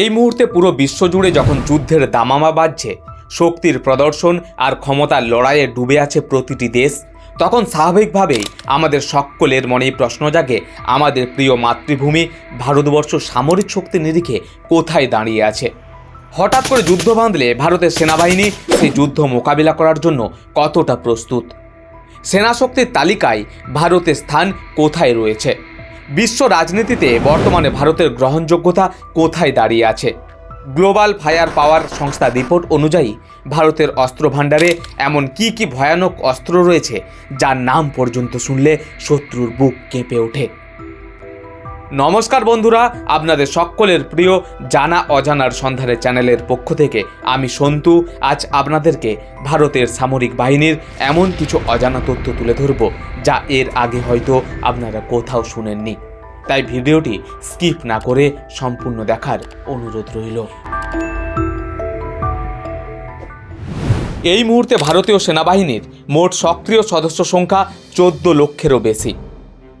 এই মুহূর্তে পুরো বিশ্বজুড়ে যখন যুদ্ধের দামামা বাজছে, শক্তির প্রদর্শন আর ক্ষমতার লড়াইয়ে ডুবে আছে প্রতিটি দেশ, তখন স্বাভাবিকভাবেই আমাদের সকলের মনেই প্রশ্ন জাগে, আমাদের প্রিয় মাতৃভূমি ভারতবর্ষ সামরিক শক্তি নিরিখে কোথায় দাঁড়িয়ে আছে? হঠাৎ করে যুদ্ধ বাঁধলে ভারতের সেনাবাহিনী সেই যুদ্ধ মোকাবিলা করার জন্য কতটা প্রস্তুত? সেনাশক্তির তালিকায় ভারতের স্থান কোথায় রয়েছে? বিশ্ব রাজনীতিতে বর্তমানে ভারতের গ্রহণযোগ্যতা কোথায় দাঁড়িয়ে আছে? গ্লোবাল ফায়ার পাওয়ার সংস্থা রিপোর্ট অনুযায়ী, ভারতের অস্ত্র ভাণ্ডারে এমন কি কি ভয়ানক অস্ত্র রয়েছে, যার নাম পর্যন্ত শুনলে শত্রুর বুক কেঁপে ওঠে। নমস্কার বন্ধুরা, আপনাদের সকলের প্রিয় জানা অজানার সন্ধানের চ্যানেলের পক্ষ থেকে আমি সন্তু। আজ আপনাদেরকে ভারতের সামরিক বাহিনীর এমন কিছু অজানা তথ্য তুলে ধরব, যা এর আগে হয়তো আপনারা কোথাও শুনেননি। তাই ভিডিওটি স্কিপ না করে সম্পূর্ণ দেখার অনুরোধ রইল। এই মুহূর্তে ভারতীয় সেনাবাহিনীর মোট সক্রিয় সদস্য সংখ্যা চোদ্দ লক্ষেরও বেশি।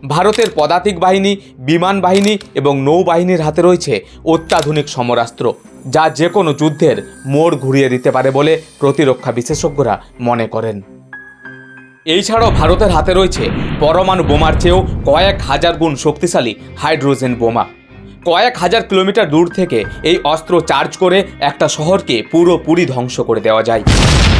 ভারতের পদাতিক বাহিনী, বিমান বাহিনী এবং নৌবাহিনীর হাতে রয়েছে অত্যাধুনিক সমরাস্ত্র, যা যে কোনো যুদ্ধের মোড় ঘুরিয়ে দিতে পারে বলে প্রতিরক্ষা বিশেষজ্ঞরা মনে করেন। এই ছাড়াও ভারতের হাতে রয়েছে পরমাণু বোমার চেয়েও কয়েক হাজার গুণ শক্তিশালী হাইড্রোজেন বোমা। কয়েক হাজার কিলোমিটার দূর থেকে এই অস্ত্র চার্জ করে একটা শহরকে পুরোপুরি ধ্বংস করে দেওয়া যায়।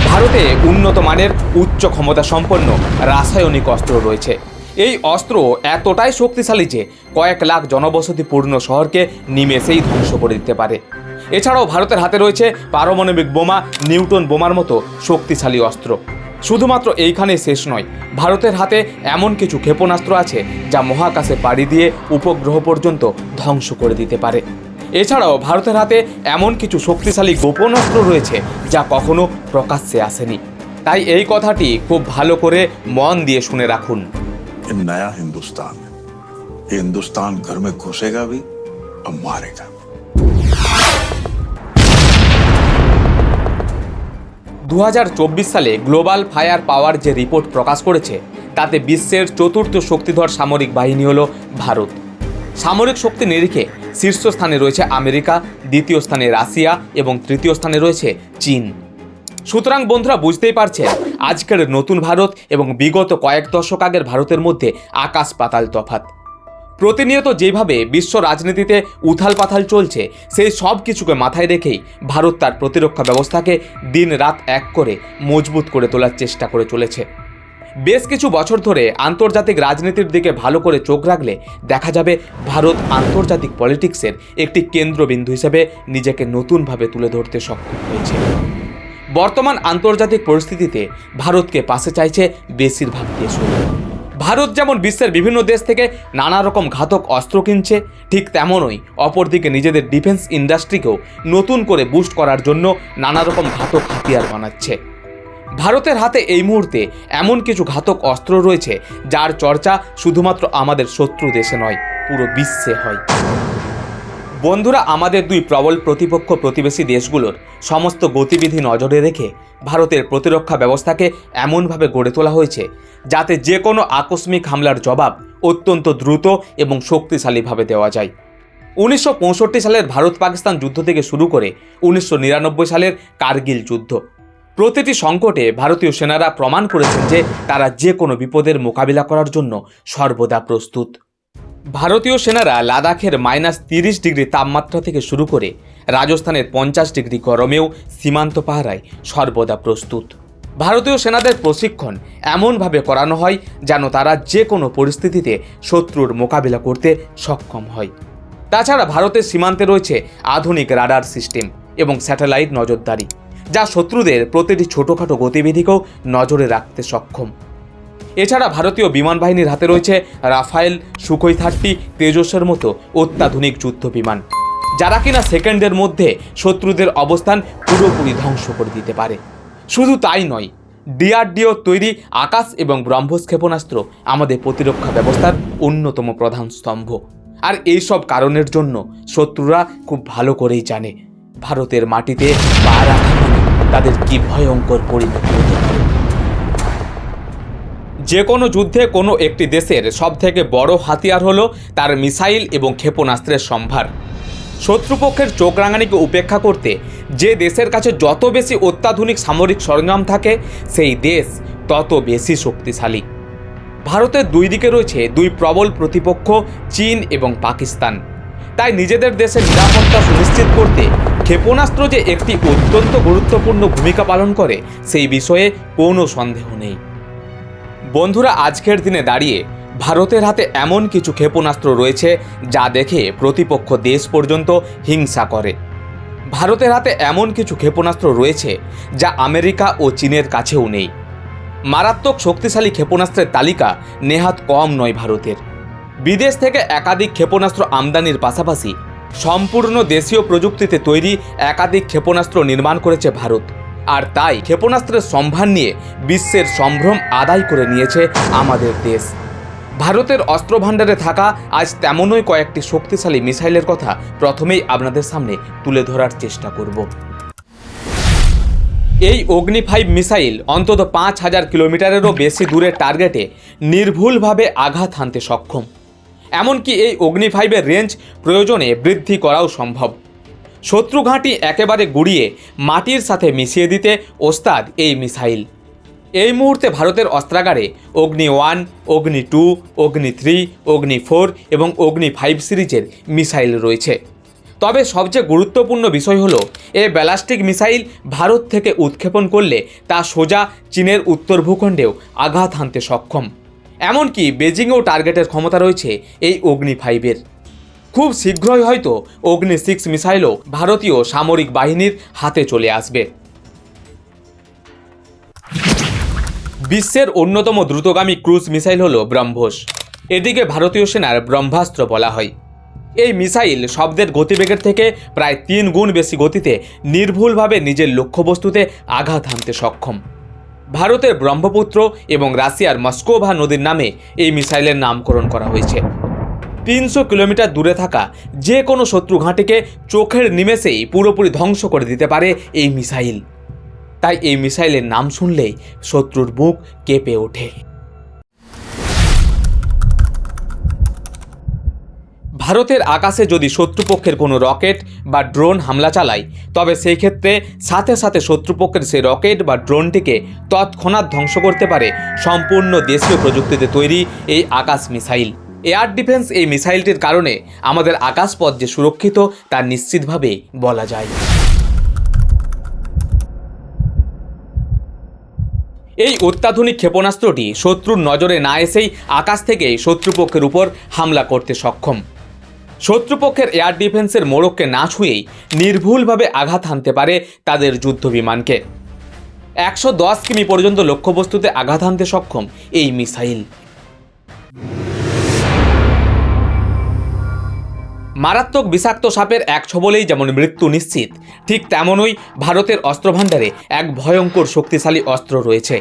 ভারতে উন্নত মানের উচ্চ ক্ষমতা সম্পন্ন রাসায়নিক অস্ত্র রয়েছে। এই অস্ত্র এতটাই শক্তিশালী যে কয়েক লাখ জনবসতিপূর্ণ শহরকে নিমেষেই ধ্বংস করে দিতে পারে। এছাড়াও ভারতের হাতে রয়েছে পারমাণবিক বোমা, নিউটন বোমার মতো শক্তিশালী অস্ত্র। শুধুমাত্র এইখানে শেষ নয়, ভারতের হাতে এমন কিছু ক্ষেপণাস্ত্র আছে যা মহাকাশে পাড়ি দিয়ে উপগ্রহ পর্যন্ত ধ্বংস করে দিতে পারে। এছাড়াও ভারতের হাতে এমন কিছু শক্তিশালী গোপন অস্ত্র রয়েছে যা কখনো প্রকাশ্যে আসেনি। তাই এই কথাটি খুব ভালো করে মন দিয়ে শুনে রাখুন। ये नया हिंदुस्तान है ये हिंदुस्तान घर में घुसेगा भी और मारेगा भी। দু সালে গ্লোবাল ফায়ার পাওয়ার যে রিপোর্ট প্রকাশ করেছে তাতে বিশ্বের চতুর্থ শক্তিধর সামরিক বাহিনী হল ভারত সামরিক শক্তি নিরিখে শীর্ষস্থানে রয়েছে আমেরিকা দ্বিতীয় স্থানে রাশিয়া এবং তৃতীয় স্থানে রয়েছে চীন সুতরাং বন্ধুরা বুঝতেই পারছেন, আজকের নতুন ভারত এবং বিগত কয়েক দশক আগের ভারতের মধ্যে আকাশ পাতাল তফাত প্রতিনিয়ত যেভাবে বিশ্ব রাজনীতিতে উথাল পাথাল চলছে, সেই সব কিছুকে মাথায় রেখেই ভারত তার প্রতিরক্ষা ব্যবস্থাকে দিন রাত এক করে মজবুত করে তোলার চেষ্টা করে চলেছে। বেশ কিছু বছর ধরে আন্তর্জাতিক রাজনীতির দিকে ভালো করে চোখ রাখলে দেখা যাবে ভারত আন্তর্জাতিক পলিটিক্সের একটি কেন্দ্রবিন্দু হিসেবে নিজেকে নতুনভাবে তুলে ধরতে সক্ষম হয়েছে। বর্তমান আন্তর্জাতিক পরিস্থিতিতে ভারতকে পাশে চাইছে বেশিরভাগ দেশও ভারত যেমন বিশ্বের বিভিন্ন দেশ থেকে নানা রকম ঘাতক অস্ত্র কিনছে, ঠিক তেমনই অপরদিকে নিজেদের ডিফেন্স ইন্ডাস্ট্রিকেও নতুন করে বুস্ট করার জন্য নানা রকম ঘাতক হাতিয়ার বানাচ্ছে। ভারতের হাতে এই মুহূর্তে এমন কিছু ঘাতক অস্ত্র রয়েছে, যার চর্চা শুধুমাত্র আমাদের শত্রু দেশে নয়, পুরো বিশ্বে হয়। বন্ধুরা, আমাদের দুই প্রবল প্রতিপক্ষ প্রতিবেশী দেশগুলোর সমস্ত গতিবিধি নজরে রেখে ভারতের প্রতিরক্ষা ব্যবস্থাকে এমনভাবে গড়ে তোলা হয়েছে যাতে যে কোনো আকস্মিক হামলার জবাব অত্যন্ত দ্রুত এবং শক্তিশালীভাবে দেওয়া যায়। উনিশশো পঁয়ষট্টি সালের ভারত পাকিস্তান যুদ্ধ থেকে শুরু করে উনিশশো নিরানব্বই সালের কার্গিল যুদ্ধ। প্রতিটি সংকটে ভারতীয় সেনারা প্রমাণ করেছেন যে তারা যে কোনো বিপদের মোকাবিলা করার জন্য সর্বদা প্রস্তুত। ভারতীয় সেনারা লাদাখের মাইনাস তিরিশ ডিগ্রি তাপমাত্রা থেকে শুরু করে রাজস্থানের পঞ্চাশ ডিগ্রি গরমেও সীমান্ত পাহারায় সর্বদা প্রস্তুত। ভারতীয় সেনাদের প্রশিক্ষণ এমনভাবে করানো হয় যেন তারা যে কোনো পরিস্থিতিতে শত্রুর মোকাবিলা করতে সক্ষম হয়। তাছাড়া ভারতের সীমান্তে রয়েছে আধুনিক রাডার সিস্টেম এবং স্যাটেলাইট নজরদারি, যা শত্রুদের প্রতিটি ছোটোখাটো গতিবিধিকেও নজরে রাখতে সক্ষম। এছাড়া ভারতীয় বিমান বাহিনীর হাতে রয়েছে রাফায়েল সুখই থার্টি তেজসের মতো অত্যাধুনিক যুদ্ধ বিমান। যারা কিনা সেকেন্ডের মধ্যে শত্রুদের অবস্থান পুরোপুরি ধ্বংস করে দিতে পারে। শুধু তাই নয়, ডিআরডিও তৈরি আকাশ এবং ব্রহ্মস ক্ষেপণাস্ত্র আমাদের প্রতিরক্ষা ব্যবস্থার অন্যতম প্রধান স্তম্ভ। আর এই সব কারণের জন্য শত্রুরা খুব ভালো করেই জানে, ভারতের মাটিতে মানে তাদের কি ভয়ঙ্কর পরিণতি হতে পারে। যে কোনো যুদ্ধে কোনো একটি দেশের সবথেকে বড় হাতিয়ার হলো তার মিসাইল এবং ক্ষেপণাস্ত্রের সম্ভার। শত্রুপক্ষের চোখ রাঙানিকে উপেক্ষা করতে যে দেশের কাছে যত বেশি অত্যাধুনিক সামরিক সরঞ্জাম থাকে, সেই দেশ তত বেশি শক্তিশালী। ভারতের দুই দিকে রয়েছে দুই প্রবল প্রতিপক্ষ, চীন এবং পাকিস্তান। তাই নিজেদের দেশের নিরাপত্তা সুনিশ্চিত করতে ক্ষেপণাস্ত্র যে একটি অত্যন্ত গুরুত্বপূর্ণ ভূমিকা পালন করে, সেই বিষয়ে কোনো সন্দেহ নেই। বন্ধুরা, আজকের দিনে দাঁড়িয়ে ভারতের হাতে এমন কিছু ক্ষেপণাস্ত্র রয়েছে যা দেখে প্রতিপক্ষ দেশ পর্যন্ত হিংসা করে। ভারতের হাতে এমন কিছু ক্ষেপণাস্ত্র রয়েছে যা আমেরিকা ও চীনের কাছেও নেই। মারাত্মক শক্তিশালী ক্ষেপণাস্ত্রের তালিকা নেহাত কম নয় ভারতের। বিদেশ থেকে একাধিক ক্ষেপণাস্ত্র আমদানির পাশাপাশি সম্পূর্ণ দেশীয় প্রযুক্তিতে তৈরি একাধিক ক্ষেপণাস্ত্র নির্মাণ করেছে ভারত। আর তাই ক্ষেপণাস্ত্রের সম্ভার নিয়ে বিশ্বের সম্ভ্রম আদায় করে নিয়েছে আমাদের দেশ। ভারতের অস্ত্র ভাণ্ডারে থাকা আজ তেমনই কয়েকটি শক্তিশালী মিসাইলের কথা প্রথমেই আপনাদের সামনে তুলে ধরার চেষ্টা করব। এই অগ্নি ফাইভ মিসাইল অন্তত পাঁচ হাজার কিলোমিটারেরও বেশি দূরের টার্গেটে নির্ভুলভাবে আঘাত হানতে সক্ষম। এমনকি এই অগ্নি ফাইভের রেঞ্জ প্রয়োজনে বৃদ্ধি করাও সম্ভব। শত্রু ঘাঁটি একেবারে গুড়িয়ে মাটির সাথে মিশিয়ে দিতে ওস্তাদ এই মিসাইল। এই মুহূর্তে ভারতের অস্ত্রাগারে অগ্নি ওয়ান, অগ্নি টু, অগ্নি থ্রি, অগ্নি ফোর এবং অগ্নি ফাইভ সিরিজের মিসাইল রয়েছে। তবে সবচেয়ে গুরুত্বপূর্ণ বিষয় হলো, এ ব্যালাস্টিক মিসাইল ভারত থেকে উৎক্ষেপণ করলে তা সোজা চীনের উত্তর ভূখণ্ডেও আঘাত হানতে সক্ষম। এমনকি বেজিংয়েও টার্গেটের ক্ষমতা রয়েছে এই অগ্নি ফাইভের। খুব শীঘ্রই হয়তো অগ্নি সিক্স মিসাইলও ভারতীয় সামরিক বাহিনীর হাতে চলে আসবে। বিশ্বের অন্যতম দ্রুতগামী ক্রুজ মিসাইল হল ব্রহ্মোস। এদিকে ভারতীয় সেনার ব্রহ্মাস্ত্র বলা হয়। এই মিসাইল শব্দের গতিবেগের থেকে প্রায় তিন গুণ বেশি গতিতে নির্ভুলভাবে নিজের লক্ষ্যবস্তুতে আঘাত হানতে সক্ষম। ভারতের ব্রহ্মপুত্র এবং রাশিয়ার মস্কোভা নদীর নামে এই মিসাইলের নামকরণ করা হয়েছে। তিনশো কিলোমিটার দূরে থাকা যে কোনো শত্রু ঘাঁটিকে চোখের নিমেষেই পুরোপুরি ধ্বংস করে দিতে পারে এই মিসাইল। তাই এই মিসাইলের নাম শুনলেই শত্রুর বুক কেঁপে ওঠে। ভারতের আকাশে যদি শত্রুপক্ষের কোনো রকেট বা ড্রোন হামলা চালায়, তবে সেই ক্ষেত্রে সাথে সাথে শত্রুপক্ষের সেই রকেট বা ড্রোনটিকে তৎক্ষণাৎ ধ্বংস করতে পারে সম্পূর্ণ দেশীয় প্রযুক্তিতে তৈরি এই আকাশ মিসাইল। এয়ার ডিফেন্স এই মিসাইলটির কারণে আমাদের আকাশপথ যে সুরক্ষিত, তা নিশ্চিতভাবেই বলা যায়। এই অত্যাধুনিক ক্ষেপণাস্ত্রটি শত্রুর নজরে না এসেই আকাশ থেকেই শত্রুপক্ষের উপর হামলা করতে সক্ষম। শত্রুপক্ষের এয়ার ডিফেন্সের মোড়ককে না ছুঁয়েই নির্ভুলভাবে আঘাত হানতে পারে তাদের যুদ্ধ বিমানকে। একশো দশ কিমি পর্যন্ত লক্ষ্যবস্তুতে আঘাত হানতে সক্ষম এই মিসাইল। মারাত্মক বিষাক্ত সাপের এক ছবলেই যেমন মৃত্যু নিশ্চিত, ঠিক তেমনই ভারতের অস্ত্রভাণ্ডারে এক ভয়ঙ্কর শক্তিশালী অস্ত্র রয়েছে।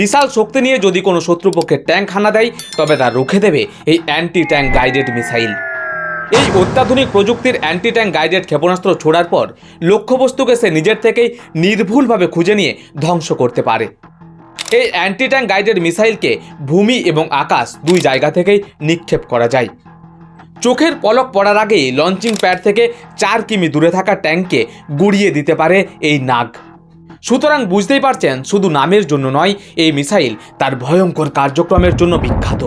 বিশাল শক্তি নিয়ে যদি কোনো শত্রুপক্ষের ট্যাঙ্ক হানা দেয়, তবে তা রুখে দেবে এই অ্যান্টি ট্যাঙ্ক গাইডেড মিসাইল। এই অত্যাধুনিক প্রযুক্তির অ্যান্টি ট্যাঙ্ক গাইডেড ক্ষেপণাস্ত্র ছোড়ার পর লক্ষ্যবস্তুকে সে নিজের থেকেই নির্ভুলভাবে খুঁজে নিয়ে ধ্বংস করতে পারে। এই অ্যান্টি ট্যাঙ্ক গাইডেড মিসাইলকে ভূমি এবং আকাশ দুই জায়গা থেকেই নিক্ষেপ করা যায়। চোখের পলক পড়ার আগেই লঞ্চিং প্যাড থেকে চার কিমি দূরে থাকা ট্যাঙ্ককে গুড়িয়ে দিতে পারে এই নাগ। সুতরাং বুঝতেই পারছেন, শুধু নামের জন্য নয়, এই মিসাইল তার ভয়ঙ্কর কার্যক্রমের জন্য বিখ্যাত।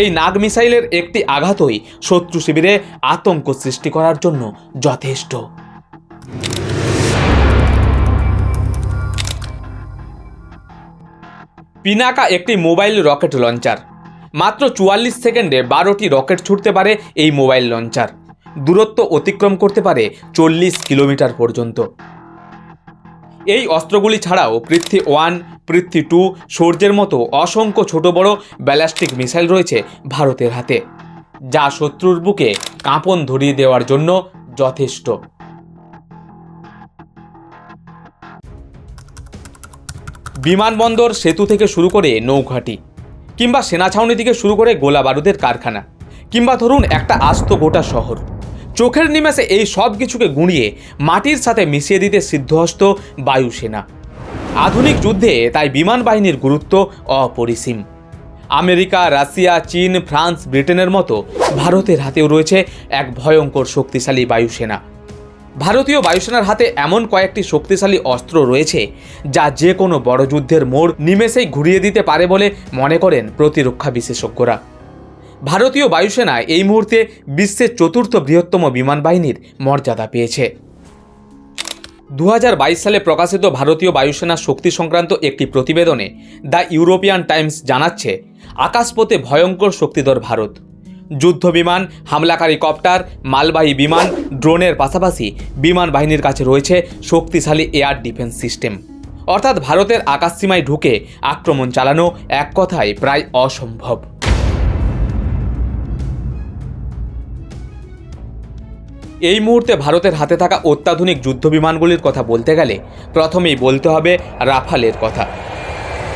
এই নাগ মিসাইলের একটি আঘাতই শত্রু শিবিরে আতঙ্ক সৃষ্টি করার জন্য যথেষ্ট। পিনাকা একটি মোবাইল রকেট লঞ্চার। মাত্র চুয়াল্লিশ সেকেন্ডে বারোটি রকেট ছুটতে পারে এই মোবাইল লঞ্চার। দূরত্ব অতিক্রম করতে পারে চল্লিশ কিলোমিটার পর্যন্ত। এই অস্ত্রগুলি ছাড়াও পৃথ্বী ওয়ান, পৃথ্বী টু, সূর্যের মতো অসংখ্য ছোট বড় ব্যালাস্টিক মিসাইল রয়েছে ভারতের হাতে, যা শত্রুর বুকে কাঁপন ধরিয়ে দেওয়ার জন্য যথেষ্ট। বিমানবন্দর সেতু থেকে শুরু করে নৌঘাটি। কিংবা সেনা ছাউনি থেকে শুরু করে গোলা বারুদের কারখানা, কিংবা ধরুন একটা আস্ত গোটা শহর। চোখের নিমেষে এই সব কিছুকে গুঁড়িয়ে মাটির সাথে মিশিয়ে দিতে সিদ্ধহস্ত বায়ুসেনা আধুনিক যুদ্ধে তাই বিমান বাহিনীর গুরুত্ব অপরিসীম। আমেরিকা, রাশিয়া, চীন, ফ্রান্স, ব্রিটেনের মতো ভারতের হাতেও রয়েছে এক ভয়ঙ্কর শক্তিশালী বায়ুসেনা ভারতীয় বায়ুসেনার হাতে এমন কয়েকটি শক্তিশালী অস্ত্র রয়েছে, যা যে কোনো বড় যুদ্ধের মোড় নিমেষেই ঘুরিয়ে দিতে পারে বলে মনে করেন প্রতিরক্ষা বিশেষজ্ঞরা। ভারতীয় বায়ুসেনা এই মুহূর্তে বিশ্বের চতুর্থ বৃহত্তম বিমান বাহিনীর মর্যাদা পেয়েছে। দু হাজার বাইশ সালে প্রকাশিত ভারতীয় বায়ুসেনার শক্তি সংক্রান্ত একটি প্রতিবেদনে দ্য ইউরোপিয়ান টাইমস জানাচ্ছে, আকাশপথে ভয়ঙ্কর শক্তিধর ভারত। যুদ্ধ বিমান হামলাকারী কপ্টার মালবাহী বিমান ড্রোনের পাশাপাশি বিমান বাহিনীর কাছে রয়েছে শক্তিশালী এয়ার ডিফেন্স সিস্টেম অর্থাৎ ভারতের আকাশসীমায় ঢুকে আক্রমণ চালানো এক কথায় প্রায় অসম্ভব। এই মুহূর্তে ভারতের হাতে থাকা অত্যাধুনিক যুদ্ধ বিমানগুলির কথা বলতে গেলে প্রথমেই বলতে হবে রাফালের কথা।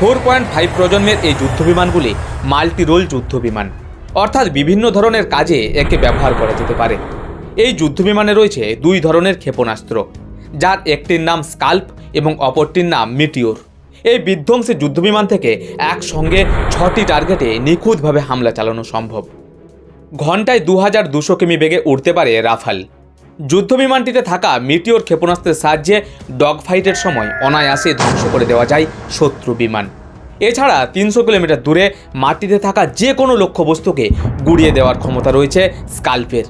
ফোর পয়েন্ট ফাইভ প্রজন্মের এই যুদ্ধ বিমানগুলি মাল্টি রোল যুদ্ধ বিমান অর্থাৎ বিভিন্ন ধরনের কাজে একে ব্যবহার করা যেতে পারে। এই যুদ্ধ বিমানে রয়েছে দুই ধরনের ক্ষেপণাস্ত্র, যার একটির নাম স্কাল্প এবং অপরটির নাম মিটিওর। এই বিধ্বংসী যুদ্ধবিমান থেকে একসঙ্গে ছটি টার্গেটে নিখুঁতভাবে হামলা চালানো সম্ভব। ঘন্টায় দু হাজার দুশো কিমি বেগে উড়তে পারে রাফাল। যুদ্ধবিমানটিতে থাকা মিটিওর ক্ষেপণাস্ত্রের সাহায্যে ডগ ফাইটের সময় অনায়াসে ধ্বংস করে দেওয়া যায় শত্রু বিমান। এছাড়া তিনশো কিলোমিটার দূরে মাটিতে থাকা যে কোনো লক্ষ্যবস্তুকে গুড়িয়ে দেওয়ার ক্ষমতা রয়েছে স্কাল্পের।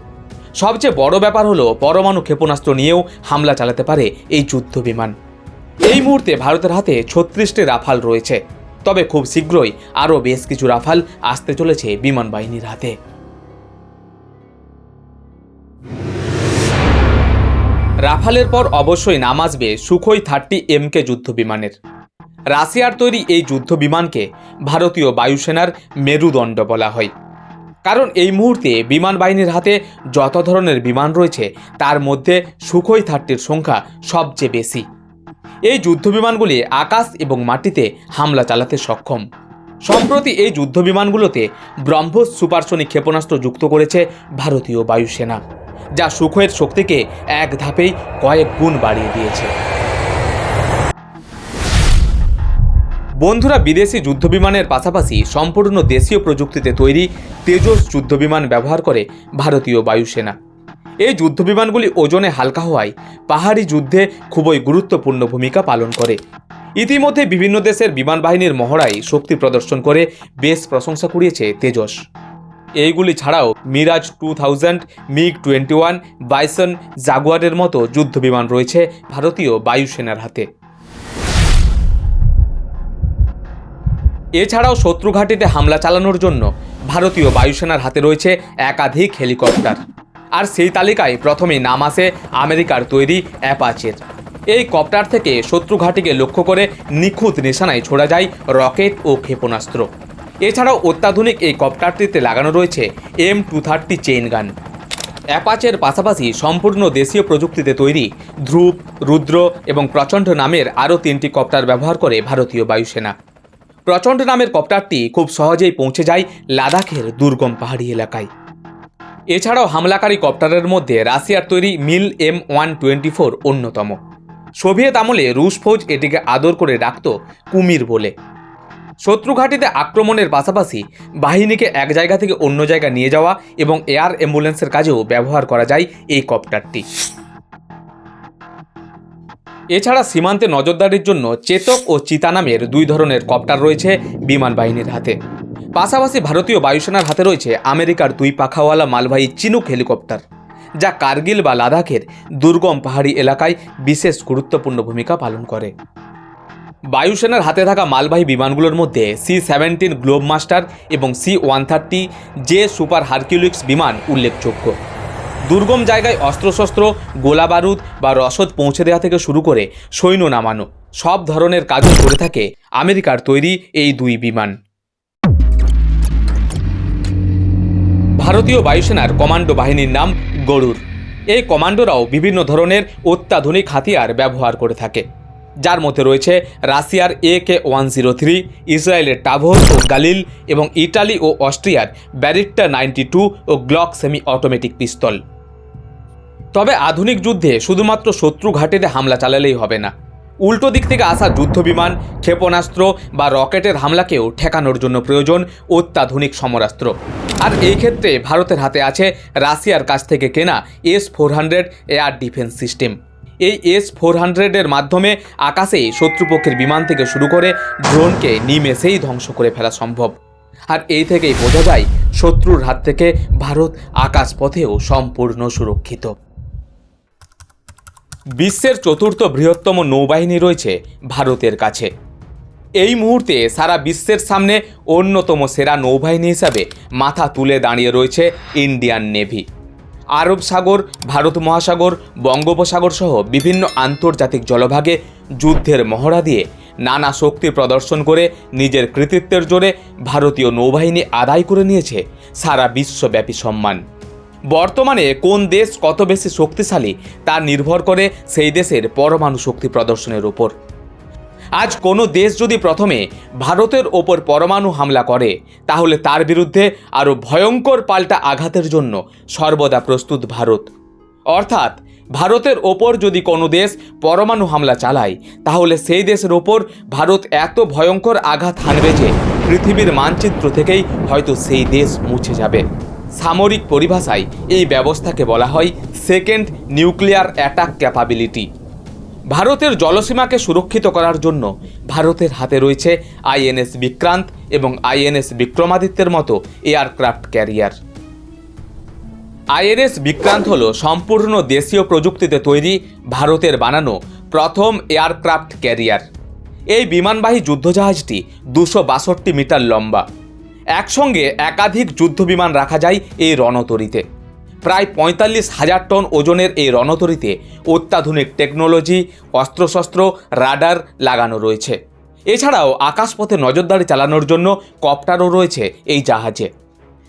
সবচেয়ে বড় ব্যাপার হলো পরমাণু ক্ষেপণাস্ত্র নিয়েও হামলা চালাতে পারে এই যুদ্ধ বিমান। এই মুহূর্তে ভারতের হাতে ছত্রিশটি রাফাল রয়েছে। তবে খুব শীঘ্রই আরও বেশ কিছু রাফাল আসতে চলেছে বিমান বাহিনীর হাতে। রাফালের পর অবশ্যই নাম আসবে সুখোই থার্টি এমকে যুদ্ধ বিমানের। রাশিয়ার তৈরি এই যুদ্ধ বিমানকে ভারতীয় বায়ুসেনার মেরুদণ্ড বলা হয়। কারণ এই মুহূর্তে বিমান বাহিনীর হাতে যত ধরনের বিমান রয়েছে, তার মধ্যে সুখোই থার্টির সংখ্যা সবচেয়ে বেশি। এই যুদ্ধ বিমানগুলি আকাশ এবং মাটিতে হামলা চালাতে সক্ষম। সম্প্রতি এই যুদ্ধ বিমানগুলোতে ব্রহ্মোস সুপারসনিক ক্ষেপণাস্ত্র যুক্ত করেছে ভারতীয় বায়ুসেনা, যা সুখোয়ের শক্তিকে এক ধাপেই কয়েক গুণ বাড়িয়ে দিয়েছে। বন্ধুরা বিদেশি যুদ্ধবিমানের পাশাপাশি সম্পূর্ণ দেশীয় প্রযুক্তিতে তৈরি তেজস যুদ্ধবিমান ব্যবহার করে ভারতীয় বায়ুসেনা। এই যুদ্ধবিমানগুলি ওজনে হালকা হওয়ায় পাহাড়ি যুদ্ধে খুবই গুরুত্বপূর্ণ ভূমিকা পালন করে। ইতিমধ্যে বিভিন্ন দেশের বিমান বাহিনীর মহড়ায় শক্তি প্রদর্শন করে বেশ প্রশংসা কুড়িয়েছে তেজস। এইগুলি ছাড়াও Mirage two thousand, MiG twenty one, Bison, জাগুয়ারের মতো যুদ্ধবিমান রয়েছে ভারতীয় বায়ুসেনার হাতে। এছাড়াও শত্রু ঘাঁটিতে হামলা চালানোর জন্য ভারতীয় বায়ুসেনার হাতে রয়েছে একাধিক হেলিকপ্টার। আর সেই তালিকায় প্রথমেই নাম আসে আমেরিকার তৈরি অ্যাপাচের। এই কপ্টার থেকে শত্রু ঘাঁটিকে লক্ষ্য করে নিখুঁত নিশানায় ছোড়া যায় রকেট ও ক্ষেপণাস্ত্র। এছাড়াও অত্যাধুনিক এই কপ্টারটিতে লাগানো রয়েছে এম টু থার্টি চেইন গান। অ্যাপাচের পাশাপাশি সম্পূর্ণ দেশীয় প্রযুক্তিতে তৈরি ধ্রুব, রুদ্র এবং প্রচণ্ড নামের আরও তিনটি কপ্টার ব্যবহার করে ভারতীয় বায়ুসেনা। প্রচণ্ড নামের কপ্টারটি খুব সহজেই পৌঁছে যায় লাদাখের দুর্গম পাহাড়ি এলাকায়। এছাড়াও হামলাকারী কপ্টারের মধ্যে রাশিয়ার তৈরি Mil M one twenty four অন্যতম। সোভিয়েত আমলে রুশ ফৌজ এটিকে আদর করে ডাকত কুমির বলে। শত্রু ঘাঁটিতে আক্রমণের পাশাপাশি বাহিনীকে এক জায়গা থেকে অন্য জায়গা নিয়ে যাওয়া এবং এয়ার অ্যাম্বুলেন্সের কাজেও ব্যবহার করা যায় এই কপ্টারটি। এছাড়া সীমান্তে নজরদারির জন্য চেতক ও চিতা নামের দুই ধরনের কপ্টার রয়েছে বিমান বাহিনীর হাতে। পাশাপাশি ভারতীয় বায়ুসেনার হাতে রয়েছে আমেরিকার দুই পাখাওয়ালা মালবাহী চিনুক হেলিকপ্টার, যা কার্গিল বা লাদাখের দুর্গম পাহাড়ি এলাকায় বিশেষ গুরুত্বপূর্ণ ভূমিকা পালন করে। বায়ুসেনার হাতে থাকা মালবাহী বিমানগুলোর মধ্যে সি সেভেন্টিন গ্লোব মাস্টার এবং C one thirty J super Hercules বিমান উল্লেখযোগ্য। দুর্গম জায়গায় অস্ত্রশস্ত্র, গোলা বারুদ বা রসদ পৌঁছে দেওয়া থেকে শুরু করে সৈন্য নামানো, সব ধরনের কাজও করে থাকে আমেরিকার তৈরি এই দুই বিমান। ভারতীয় বায়ুসেনার কমান্ডো বাহিনীর নাম গরুর এই কমান্ডোরাও বিভিন্ন ধরনের অত্যাধুনিক হাতিয়ার ব্যবহার করে থাকে। যার মধ্যে রয়েছে রাশিয়ার A K one zero three, ইসরায়েলের টাভোর ও গালিল এবং ইটালি ও অস্ট্রিয়ার ব্যারিট্টা নাইনটি টু ও গ্লক সেমি অটোমেটিক পিস্তল। তবে আধুনিক যুদ্ধে শুধুমাত্র শত্রু ঘাটিতে হামলা চালালেই হবে না। উল্টো দিক থেকে আসা যুদ্ধবিমান, ক্ষেপণাস্ত্র বা রকেটের হামলাকেও ঠেকানোর জন্য প্রয়োজন অত্যাধুনিক সমরাস্ত্র। আর এই ক্ষেত্রে ভারতের হাতে আছে রাশিয়ার কাছ থেকে কেনা S four hundred air defence system. এই এস ফোর হান্ড্রেডের মাধ্যমে আকাশেই শত্রুপক্ষের বিমান থেকে শুরু করে ড্রোনকে নিমেষেই ধ্বংস করে ফেলা সম্ভব। আর এই থেকেই বোঝা যায়, শত্রুর হাত থেকে ভারত আকাশপথেও সম্পূর্ণ সুরক্ষিত। বিশ্বের চতুর্থ বৃহত্তম নৌবাহিনী রয়েছে ভারতের কাছে। এই মুহূর্তে সারা বিশ্বের সামনে অন্যতম সেরা নৌবাহিনী হিসাবে মাথা তুলে দাঁড়িয়ে রয়েছে ইন্ডিয়ান নেভি। আরব সাগর, ভারত মহাসাগর, বঙ্গোপসাগর সহ বিভিন্ন আন্তর্জাতিক জলভাগে যুদ্ধের মহড়া দিয়ে নানা শক্তি প্রদর্শন করে নিজের কৃতিত্বের জোরে ভারতীয় নৌবাহিনী আদায় করে নিয়েছে সারা বিশ্বব্যাপী সম্মান। বর্তমানে কোন দেশ কত বেশি শক্তিশালী তা নির্ভর করে সেই দেশের পরমাণু শক্তি প্রদর্শনের উপর। আজ কোনো দেশ যদি প্রথমে ভারতের ওপর পরমাণু হামলা করে, তাহলে তার বিরুদ্ধে আরও ভয়ঙ্কর পাল্টা আঘাতের জন্য সর্বদা প্রস্তুত ভারত। অর্থাৎ, ভারতের ওপর যদি কোনো দেশ পরমাণু হামলা চালায়, তাহলে সেই দেশের ওপর ভারত এত ভয়ঙ্কর আঘাত হানবে যে পৃথিবীর মানচিত্র থেকেই হয়তো সেই দেশ মুছে যাবে। সামরিক পরিভাষায় এই ব্যবস্থাকে বলা হয় সেকেন্ড নিউক্লিয়ার অ্যাটাক ক্যাপাবিলিটি ভারতের জলসীমাকে সুরক্ষিত করার জন্য ভারতের হাতে রয়েছে আইএনএস বিক্রান্ত এবং আইএনএস বিক্রমাদিত্যের মতো এয়ারক্রাফট ক্যারিয়ার। আইএনএস বিক্রান্ত হল সম্পূর্ণ দেশীয় প্রযুক্তিতে তৈরি ভারতের বানানো প্রথম এয়ারক্রাফট ক্যারিয়ার। এই বিমানবাহী যুদ্ধজাহাজটি দুশো বাষট্টি মিটার লম্বা। একসঙ্গে একাধিক যুদ্ধবিমান রাখা যায় এই রণতরীতে। প্রায় পঁয়তাল্লিশ হাজার টন ওজনের এই রণতরীতে অত্যাধুনিক টেকনোলজি, অস্ত্রশস্ত্র, রাডার লাগানো রয়েছে। এছাড়াও আকাশপথে নজরদারি চালানোর জন্য কপ্টারও রয়েছে এই জাহাজে।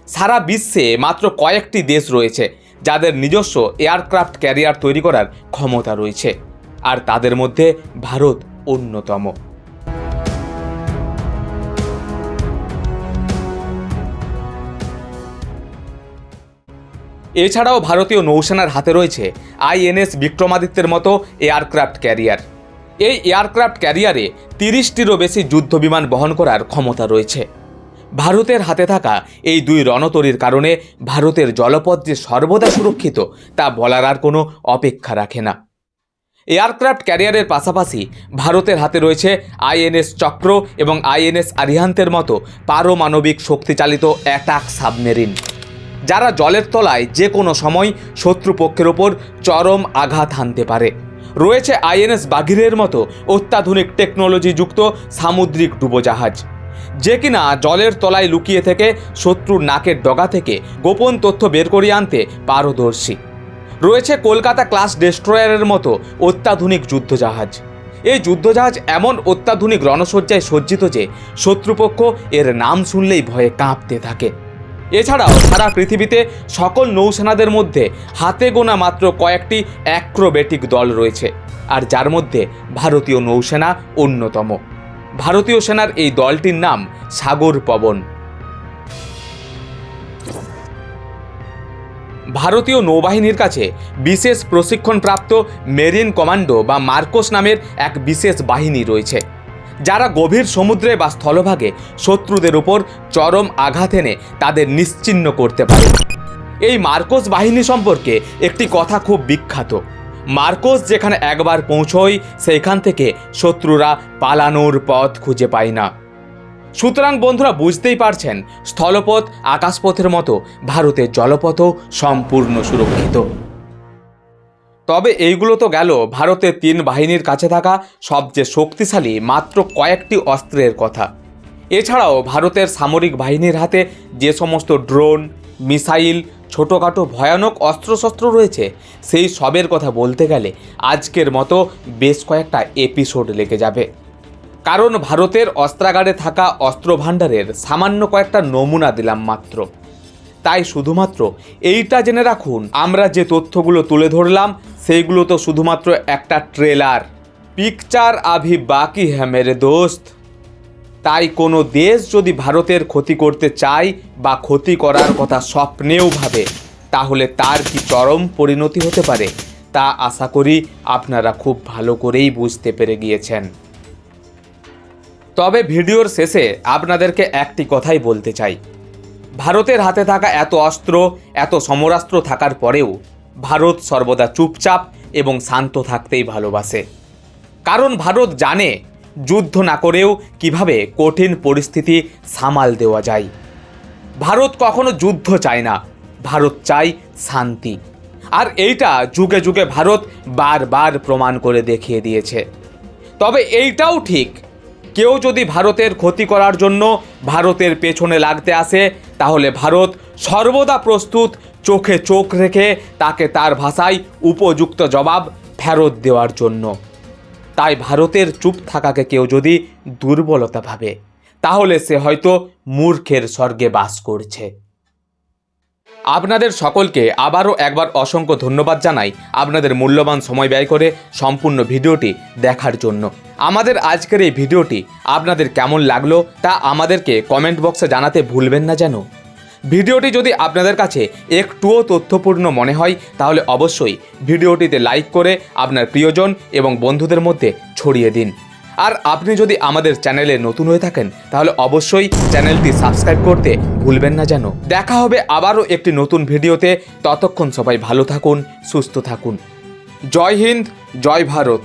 সারা বিশ্বে মাত্র কয়েকটি দেশ রয়েছে যাদের নিজস্ব এয়ারক্রাফট ক্যারিয়ার তৈরি করার ক্ষমতা রয়েছে। আর তাদের মধ্যে ভারত অন্যতম। এছাড়াও ভারতীয় নৌসেনার হাতে রয়েছে আইএনএস বিক্রমাদিত্যের মতো এয়ারক্রাফট ক্যারিয়ার। এই এয়ারক্রাফট ক্যারিয়ারে তিরিশটিরও বেশি যুদ্ধবিমান বহন করার ক্ষমতা রয়েছে। ভারতের হাতে থাকা এই দুই রণতরীর কারণে ভারতের জলপথ যে সর্বদা সুরক্ষিত, তা বলার আর কোনো অপেক্ষা রাখে না। এয়ারক্রাফট ক্যারিয়ারের পাশাপাশি ভারতের হাতে রয়েছে আইএনএস চক্র এবং আইএনএস আরিহান্তের মতো পারমাণবিক শক্তিচালিত অ্যাটাক সাবমেরিন। যারা জলের তলায় যে কোনো সময় শত্রুপক্ষের ওপর চরম আঘাত হানতে পারে। রয়েছে আইএনএস বাঘিরের মতো অত্যাধুনিক টেকনোলজি যুক্ত সামুদ্রিক ডুবোজাহাজ। যে কিনা জলের তলায় লুকিয়ে থেকে শত্রুর নাকের ডগা থেকে গোপন তথ্য বের করিয়ে আনতে পারদর্শী। রয়েছে কলকাতা ক্লাস ডেস্ট্রয়ারের মতো অত্যাধুনিক যুদ্ধজাহাজ। এই যুদ্ধজাহাজ এমন অত্যাধুনিক রণসজ্জায় সজ্জিত যে শত্রুপক্ষ এর নাম শুনলেই ভয়ে কাঁপতে থাকে। এছাড়াও সারা পৃথিবীতে সকল নৌসেনাদের মধ্যে হাতে গোনা মাত্র কয়েকটি অ্যাক্রোবেটিক দল রয়েছে, আর যার মধ্যে ভারতীয় নৌসেনা অন্যতম। ভারতীয় সেনার এই দলটির নাম সাগর পবন। ভারতীয় নৌবাহিনীর কাছে বিশেষ প্রশিক্ষণপ্রাপ্ত মেরিন কমান্ডো বা মার্কোস নামের এক বিশেষ বাহিনী রয়েছে। যারা গভীর সমুদ্রে বা স্থলভাগে শত্রুদের উপর চরম আঘাত এনে তাদের নিশ্চিহ্ন করতে পারে। এই মার্কোস বাহিনী সম্পর্কে একটি কথা খুব বিখ্যাত। মার্কোস যেখানে একবার পৌঁছয়, সেইখান থেকে শত্রুরা পালানোর পথ খুঁজে পায় না। সুতরাং বন্ধুরা বুঝতেই পারছেন, স্থলপথ আকাশপথের মতো, ভারতের জলপথও সম্পূর্ণ সুরক্ষিত। তবে এইগুলো তো গেল। ভারতের তিন বাহিনীর কাছে থাকা সবচেয়ে শক্তিশালী মাত্র কয়েকটি অস্ত্রের কথা। এছাড়াও ভারতের সামরিক বাহিনীর হাতে যে সমস্ত ড্রোন, মিসাইল, ছোটোখাটো ভয়ানক অস্ত্রশস্ত্র রয়েছে, সেই সবের কথা বলতে গেলে আজকের মতো বেশ কয়েকটা এপিসোড লেগে যাবে। কারণ ভারতের অস্ত্রাগারে থাকা অস্ত্র ভাণ্ডারের সামান্য কয়েকটা নমুনা দিলাম মাত্র। তাই শুধুমাত্র এইটা জেনে রাখুন, আমরা যে তথ্যগুলো তুলে ধরলাম সেইগুলো তো শুধুমাত্র একটা ট্রেলার। পিকচার আভি বাকি হ্যাঁ মেরে দোস্ত। তাই কোনো দেশ যদি ভারতের ক্ষতি করতে চায় বা ক্ষতি করার কথা স্বপ্নেও ভাবে, তাহলে তার কি চরম পরিণতি হতে পারে? তা আশা করি আপনারা খুব ভালো করেই বুঝতে পেরে গিয়েছেন। তবে ভিডিওর শেষে আপনাদেরকে একটি কথাই বলতে চাই। ভারতের হাতে থাকা এত অস্ত্র, এত সমরাস্ত্র থাকার পরেও ভারত সর্বদা চুপচাপ এবং শান্ত থাকতেই ভালোবাসে। কারণ ভারত জানে, যুদ্ধ না করেও কীভাবে কঠিন পরিস্থিতি সামাল দেওয়া যায়। ভারত কখনো যুদ্ধ চায় না, ভারত চায় শান্তি। আর এইটা যুগে যুগে ভারত বারবার প্রমাণ করে দেখিয়ে দিয়েছে। তবে এইটাও ঠিক, কেউ যদি ভারতের ক্ষতি করার জন্য ভারতের পেছনে লাগতে আসে, তাহলে ভারত সর্বদা প্রস্তুত চোখে চোখ রেখে তাকে তার ভাষায় উপযুক্ত জবাব ফেরত দেওয়ার জন্য। তাই ভারতের চুপ থাকাকে কেউ যদি দুর্বলতা ভাবে, তাহলে সে হয়তো মূর্খের স্বর্গে বাস করছে। আপনাদের সকলকে আবারও একবার অসংখ্য ধন্যবাদ জানাই আপনাদের মূল্যবান সময় ব্যয় করে সম্পূর্ণ ভিডিওটি দেখার জন্য। আমাদের আজকের এই ভিডিওটি আপনাদের কেমন লাগল তা আমাদেরকে কমেন্ট বক্সে জানাতে ভুলবেন না যেন। ভিডিওটি যদি আপনাদের কাছে একটুও তথ্যপূর্ণ মনে হয়, তাহলে অবশ্যই ভিডিওটিতে লাইক করে আপনার প্রিয়জন এবং বন্ধুদের মধ্যে ছড়িয়ে দিন। আর আপনি যদি আমাদের চ্যানেলে নতুন হয়ে থাকেন, তাহলে অবশ্যই চ্যানেলটি সাবস্ক্রাইব করতে ভুলবেন না যেন। দেখা হবে আবারও একটি নতুন ভিডিওতে। ততক্ষণ সবাই ভালো থাকুন, সুস্থ থাকুন। জয় হিন্দ, জয় ভারত।